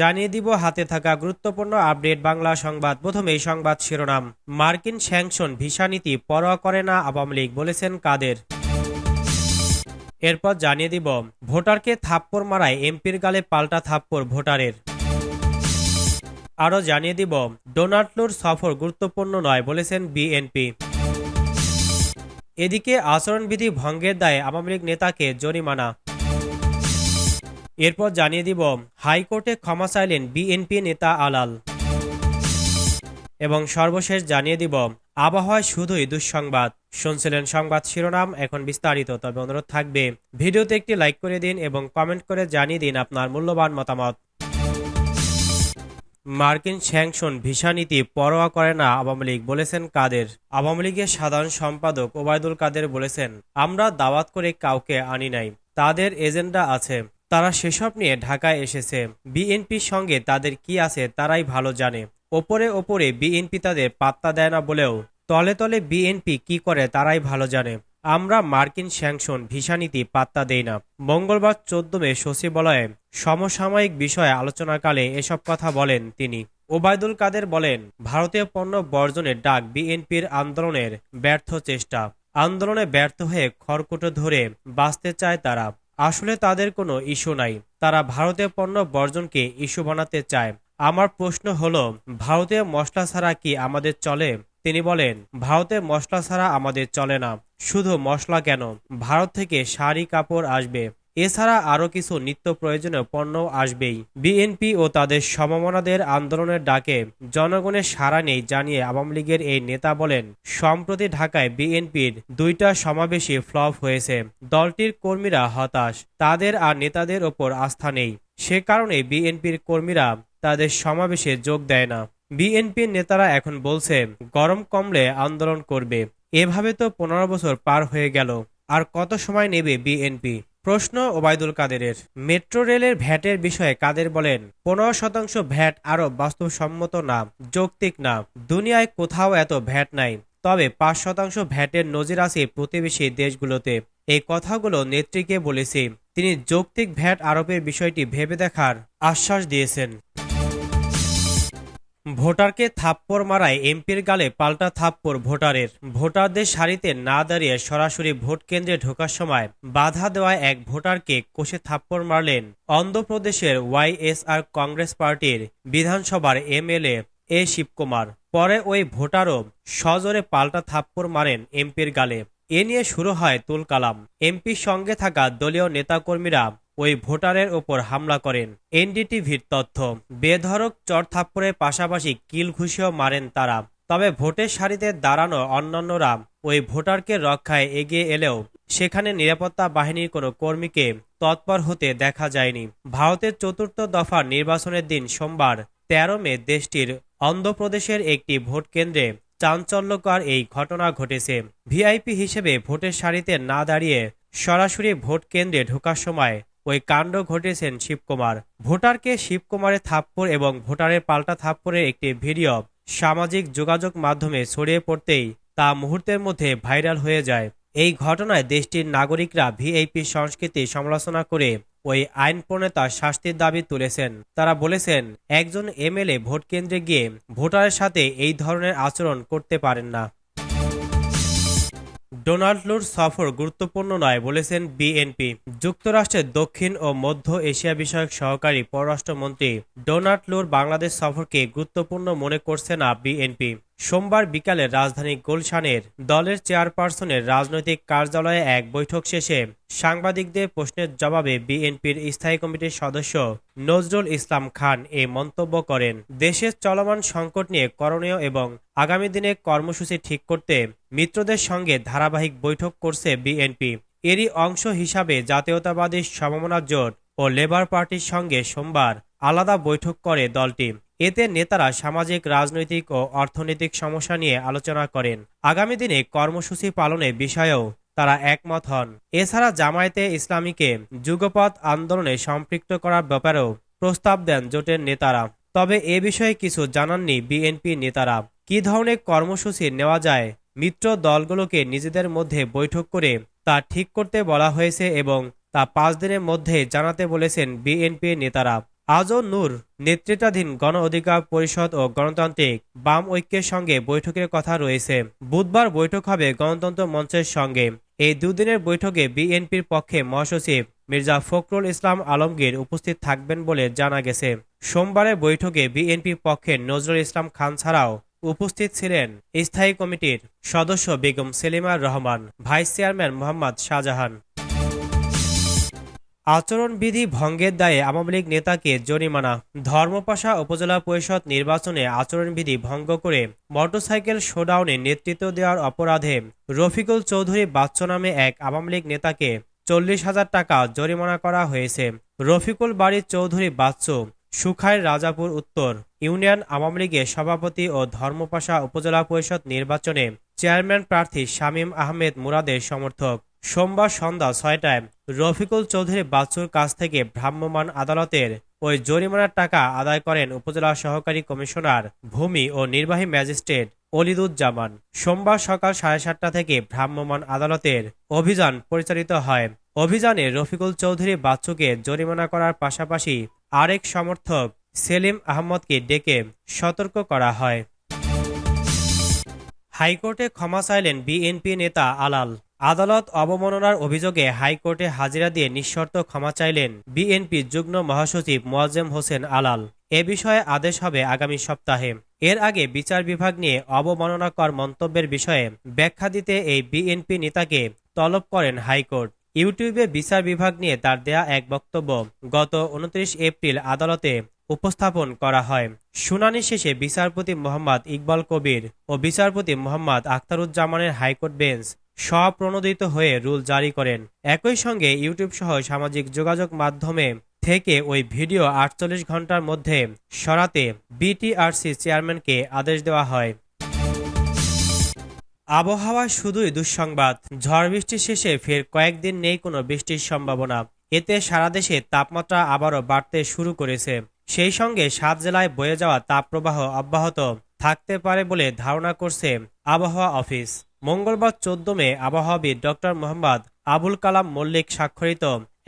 জানিয়ে দিব, হাতে থাকা গুরুত্বপূর্ণ আপডেট বাংলা সংবাদ। প্রথমেই সংবাদ শিরোনাম। মার্কিন স্যাংশন ভিসা নীতি পরোয়া করে না আওয়ামী লীগ, বলেছেন কাদের। এরপর জানিয়ে দিব, ভোটারকে থাপ্পড় মারায় এমপির গালে পাল্টা থাপ্পড় ভোটারের। আরও জানিয়ে দিব ডোনাল্ডলোর সফর গুরুত্বপূর্ণ নয়, বলেছেন বিএনপি। এদিকে আচরণবিধি ভঙ্গের দায়ে আওয়ামী লীগ নেতাকে জরিমানা। এরপর জানিয়ে দিব, হাইকোর্টে ক্ষমা চাইলেন বিএনপি নেতা আলাল। এবং সর্বশেষ জানিয়ে দিব, আবহাওয়ায় শুধুই দুঃসংবাদ। শুনছিলেন সংবাদ শিরোনাম, এখন বিস্তারিত। তবে অনুরোধ থাকবে, ভিডিওতে একটি লাইক করে দিন এবং কমেন্ট করে জানিয়ে দিন আপনার মূল্যবান মতামত। মার্কিন স্যাংশন ভিসা নীতি পরোয়া করে না আওয়ামী লীগ, বলেছেন কাদের। আওয়ামী লীগের সাধারণ সম্পাদক ওবায়দুল কাদের বলেছেন, আমরা দাওয়াত করে কাউকে আনি নাই, তাদের এজেন্ডা আছে। তারা সেসব নিয়ে ঢাকায় এসেছে। বিএনপির সঙ্গে তাদের কি আছে তারাই ভালো জানে। ওপরে ওপরে বিএনপি তাদের পাত্তা দেয় না বলেও, তলে তলে বিএনপি কি করে তারাই ভালো জানে। আমরা মার্কিন স্যাংশন ভিসা নীতি পাত্তা দেই না। মঙ্গলবার চোদ্দ মে সচিবালয়ে সমসাময়িক বিষয়ে আলোচনাকালে এসব কথা বলেন তিনি। ওবায়দুল কাদের বলেন, ভারতীয় পণ্য বর্জনের ডাক বিএনপির আন্দোলনের ব্যর্থ চেষ্টা। আন্দোলনে ব্যর্থ হয়ে খড়কুটো ধরে বাঁচতে চায় তারা। আসলে তাদের কোনো ইস্যু নাই। তারা ভারতীয় পণ্য বর্জনকে ইস্যু বানাতে চায়। আমার প্রশ্ন হলো, ভারতীয় মশলা ছাড়া কি আমাদের চলে? তিনি বলেন, ভারতে মশলা ছাড়া আমাদের চলে না। শুধু মশলা কেন? ভারত থেকে শাড়ি, কাপড় আসবে। এছাড়া আরও কিছু নিত্য প্রয়োজনীয় পণ্য আসবেই। বিএনপি ও তাদের সমমনাদের আন্দোলনের ডাকে জনগণের সাড়া নেই জানিয়ে আওয়ামী লীগের এই নেতা বলেন, সম্প্রতি ঢাকায় বিএনপির দুইটা সমাবেশে ফ্লপ হয়েছে। দলটির কর্মীরা হতাশ। তাদের আর নেতাদের ওপর আস্থা নেই। সে কারণে বিএনপির কর্মীরা তাদের সমাবেশে যোগ দেয় না। বিএনপির নেতারা এখন বলছে, গরম কমলে আন্দোলন করবে। এভাবে তো পনেরো বছর পার হয়ে গেল। আর কত সময় নেবে বিএনপি? প্রশ্ন ওবায়দুল কাদেরের। মেট্রো রেলের ভ্যাটের বিষয়ে কাদের বলেন, পনেরো শতাংশ ভ্যাট আরও বাস্তবসম্মত না, যৌক্তিক না। দুনিয়ায় কোথাও এত ভ্যাট নাই। তবে পাঁচ শতাংশ ভ্যাটের নজির আছে প্রতিবেশী দেশগুলোতে। এই কথাগুলো নেত্রীকে বলেছি। তিনি যৌক্তিক ভ্যাট আরোপের বিষয়টি ভেবে দেখার আশ্বাস দিয়েছেন। ভোটারকে থাপ্পড় মারায় এমপির গালে পাল্টা থাপ্পড় ভোটারের। ভোটারদের সারিতে না দাঁড়িয়ে সরাসরি ভোট কেন্দ্রে ঢোকার সময় বাধা দেওয়ায় এক ভোটারকে কোষে থাপ্পড় মারলেন অন্ধ্রপ্রদেশের ওয়াইএসআর কংগ্রেস পার্টির বিধানসভার এমএলএ এ শিবকুমার। পরে ওই ভোটারও সজোরে পাল্টা থাপ্পড় মারেন এমপির গালে। এ নিয়ে শুরু হয় তুলকালাম। এমপির সঙ্গে থাকা দলীয় নেতাকর্মীরা ওই ভোটারের ওপর হামলা করেন। এনডিটিভির তথ্য বেধরক চড়থাপ্পড়ের পাশাপাশি কিল ঘুষিও মারেন তারা। তবে ভোটের সারিতে দাঁড়ানো অন্যান্যরা ওই ভোটারকে রক্ষায় এগিয়ে এলেও সেখানে নিরাপত্তা বাহিনীর কোনো কর্মীকে তৎপর হতে দেখা যায়নি। ভারতের চতুর্থ দফার নির্বাচনের দিন সোমবার, তেরো মে দেশটির অন্ধ্রপ্রদেশের একটি ভোট কেন্দ্রে চাঞ্চল্যকর এই ঘটনা ঘটেছে। ভিআইপি হিসেবে ভোটের সারিতে না দাঁড়িয়ে সরাসরি ভোট কেন্দ্রে ঢোকার সময় ওই কাণ্ড ঘটেছেন শিবকুমার। ভোটারকে শিবকুমারের থাপ্পড় এবং ভোটারের পাল্টা থাপ্পড়ের একটি ভিডিও সামাজিক যোগাযোগ মাধ্যমে ছড়িয়ে পড়তেই তা মুহূর্তের মধ্যে ভাইরাল হয়ে যায়। এই ঘটনায় দেশটির নাগরিকরা ভিআইপি সংস্কৃতি সমালোচনা করে ওই আইন প্রণেতা শাস্তির দাবি তুলেছেন। তারা বলেছেন, একজন এমএলএ ভোট কেন্দ্রে গিয়ে ভোটারের সাথে এই ধরনের আচরণ করতে পারেন না। ডোনাল্ড লুর সফর গুরুত্বপূর্ণ নয় বলেছেন বিএনপি। যুক্তরাষ্ট্রের দক্ষিণ ও মধ্য এশিয়া বিষয়ক সহকারী পররাষ্ট্রমন্ত্রী ডোনাল্ড লুর বাংলাদেশ সফরকে গুরুত্বপূর্ণ মনে করছে না বিএনপি। সোমবার বিকালে রাজধানী গুলশানের দলের চেয়ারপারসনের রাজনৈতিক কার্যালয়ে এক বৈঠক শেষে সাংবাদিকদের প্রশ্নের জবাবে বিএনপির স্থায়ী কমিটির সদস্য নজরুল ইসলাম খান এ মন্তব্য করেন। দেশের চলমান সংকট নিয়ে করণীয় এবং আগামী দিনে কর্মসূচি ঠিক করতে মিত্রদের সঙ্গে ধারাবাহিক বৈঠক করছে বিএনপি। এরই অংশ হিসাবে জাতীয়তাবাদী সমমনা জোট ও লেবার পার্টির সঙ্গে সোমবার আলাদা বৈঠক করে দলটি। এতে নেতারা সামাজিক, রাজনৈতিক ও অর্থনৈতিক সমস্যা নিয়ে আলোচনা করেন। আগামী দিনে কর্মসূচি পালনের বিষয়েও তারা একমত হন। এছাড়া জামায়াতে ইসলামীকে যুগপৎ আন্দোলনে সম্পৃক্ত করার ব্যাপারেও প্রস্তাব দেন জোটের নেতারা। তবে এ বিষয়ে কিছু জানাননি বিএনপি নেতারা। কি ধরনের কর্মসূচি নেওয়া যায়, মিত্র দলগুলোকে নিজেদের মধ্যে বৈঠক করে তা ঠিক করতে বলা হয়েছে এবং তা পাঁচ দিনের মধ্যে জানাতে বলেছেন বিএনপি নেতারা। আজও নূর, নেতৃত্বাধীন গণ অধিকার পরিষদ ও গণতান্ত্রিক বাম ঐক্যের সঙ্গে বৈঠকের কথা রয়েছে। বুধবার বৈঠক হবে গণতন্ত্র মঞ্চের সঙ্গে। এই দুদিনের বৈঠকে বিএনপির পক্ষে মহাসচিব মির্জা ফখরুল ইসলাম আলমগীর উপস্থিত থাকবেন বলে জানা গেছে। সোমবারের বৈঠকে বিএনপি পক্ষে নজরুল ইসলাম খান ছাড়াও উপস্থিত ছিলেন স্থায়ী কমিটির সদস্য বেগম সেলিমার রহমান, ভাইস চেয়ারম্যান মোহাম্মদ শাহজাহান। আচরণবিধি ভঙ্গের দায়ে আওয়ামী লীগ নেতাকে জরিমানা। ধর্মপাশা উপজেলা পরিষদ নির্বাচনে আচরণবিধি ভঙ্গ করে মোটরসাইকেল শোডাউনে নেতৃত্ব দেওয়ার অপরাধে রফিকুল চৌধুরী বাচ্চ নামে এক আওয়ামী লীগ নেতাকে চল্লিশ হাজার টাকা জরিমানা করা হয়েছে। রফিকুল বাড়ির চৌধুরী বাচ্চু, সুখাইর রাজাপুর উত্তর, ইউনিয়ন আওয়ামী লীগের সভাপতি ও ধর্মপাশা উপজেলা পরিষদ নির্বাচনে চেয়ারম্যান প্রার্থী শামীম আহমেদ মুরাদের সমর্থক। সোমবার সন্ধ্যা ছয়টায় রফিকুল চৌধুরী বাচ্চুর কাছ থেকে ভ্রাম্যমাণ আদালতের ওই জরিমানার টাকা আদায় করেন উপজেলা সহকারী কমিশনার ভূমি ও নির্বাহী ম্যাজিস্ট্রেট অলিদুজ্জামান। সোমবার সকাল সাড়ে সাতটা থেকে ভ্রাম্যমাণ আদালতের অভিযান পরিচালিত হয়। অভিযানে রফিকুল চৌধুরী বাচ্চুকে জরিমানা করার পাশাপাশি আরেক সমর্থক সেলিম আহমদকে ডেকে সতর্ক করা হয়। হাইকোর্টে ক্ষমা চাইলেন বিএনপি নেতা আলাল। আদালত অবমাননার অভিযোগে হাইকোর্টে হাজিরা দিয়ে নিঃশর্ত ক্ষমা চাইলেন বিএনপি যুগ্ম মহাসচিব মোয়াজ্জেম হোসেন আলাল। এ বিষয়ে আদেশ হবে আগামী সপ্তাহে। এর আগে বিচার বিভাগ নিয়ে অবমাননাকর মন্তব্যের বিষয়ে ব্যাখ্যা দিতে এই বিএনপি নেতাকে তলব করেন হাইকোর্ট। ইউটিউবে বিচার বিভাগ নিয়ে তার দেয়া এক বক্তব্য গত উনত্রিশ এপ্রিল আদালতে উপস্থাপন করা হয়। শুনানি শেষে বিচারপতি মোহাম্মদ ইকবাল কবির ও বিচারপতি মোহাম্মদ আখতারুজ্জামানের হাইকোর্ট বেঞ্চ স্বপ্রণোদিত হয়ে রুল জারি করেন। একই সঙ্গে ইউটিউব সহ সামাজিক যোগাযোগ মাধ্যমে থেকে ওই ভিডিও আটচল্লিশ ঘণ্টার মধ্যে সরাতে বিটিআরসি চেয়ারম্যানকে আদেশ দেওয়া হয়। আবহাওয়া শুধুই দুঃসংবাদ। ঝড় বৃষ্টি শেষে ফের কয়েকদিন নেই কোনো বৃষ্টির সম্ভাবনা। এতে সারা দেশে তাপমাত্রা আবারও বাড়তে শুরু করেছে। সেই সঙ্গে সাত জেলায় বয়ে যাওয়া তাপপ্রবাহ অব্যাহত থাকতে পারে বলে ধারণা করছে আবহাওয়া অফিস। মঙ্গলবার চোদ্দ মে আবহাওয়াবিদ ডক্টর মোহাম্মদ আবুল কালাম মল্লিক স্বাক্ষরিত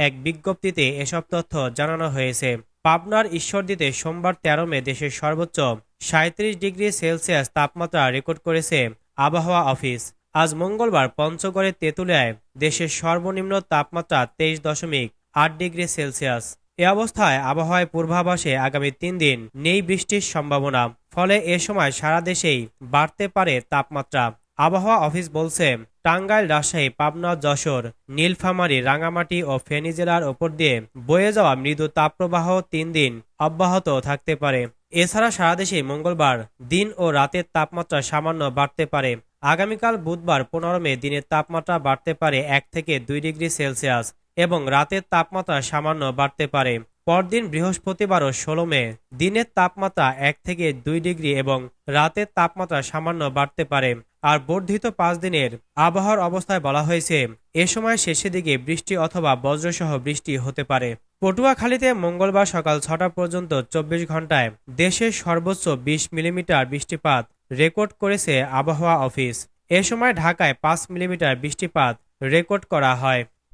এক বিজ্ঞপ্তিতে এসব তথ্য জানানো হয়েছে। পাবনার ঈশ্বরদীতে সোমবার তেরো মে দেশের সর্বোচ্চ সাঁত্রিশ ডিগ্রি সেলসিয়াস তাপমাত্রা রেকর্ড করেছে আবহাওয়া অফিস। আজ মঙ্গলবার পঞ্চগড়ের তেঁতুলিয়ায় দেশের সর্বনিম্ন তাপমাত্রা তেইশ দশমিক আট ডিগ্রি সেলসিয়াস। এ অবস্থায় আবহাওয়ায় পূর্বাভাসে আগামী তিন দিন নেই বৃষ্টির সম্ভাবনা, ফলে এ সময় সারা দেশেই বাড়তে পারে তাপমাত্রা। আবহাওয়া অফিস বলছে, টাঙ্গাইল, রাজশাহী, পাবনা, যশোর, নীলফামারী রাঙামাটি ও ফেনী জেলার ওপর দিয়ে বয়ে যাওয়া মৃদু তাপপ্রবাহ তিন দিন অব্যাহত থাকতে পারে। এছাড়া সারা দেশে মঙ্গলবার দিন ও রাতের তাপমাত্রা সামান্য বাড়তে পারে। আগামীকাল বুধবার পনেরো মে দিনের তাপমাত্রা বাড়তে পারে এক থেকে দুই ডিগ্রি সেলসিয়াস এবং রাতের তাপমাত্রা সামান্য বাড়তে পারে। পরদিন বৃহস্পতিবারও ষোলো মে দিনের তাপমাত্রা এক থেকে দুই ডিগ্রি এবং রাতের তাপমাত্রা সামান্য বাড়তে পারে। আর বর্ধিত পাঁচ দিনের আবহাওয়ার অবস্থায় বলা হয়েছে, এ সময় শেষের দিকে বৃষ্টি অথবা বজ্রসহ বৃষ্টি হতে পারে। পটুয়াখালীতে মঙ্গলবার সকাল ছটা পর্যন্ত চব্বিশ ঘন্টায় দেশের সর্বোচ্চ বিশ মিলিমিটার বৃষ্টিপাত রেকর্ড করেছে আবহাওয়া অফিস। এ সময় ঢাকায় পাঁচ মিলিমিটার বৃষ্টিপাত রেকর্ড করা হয়।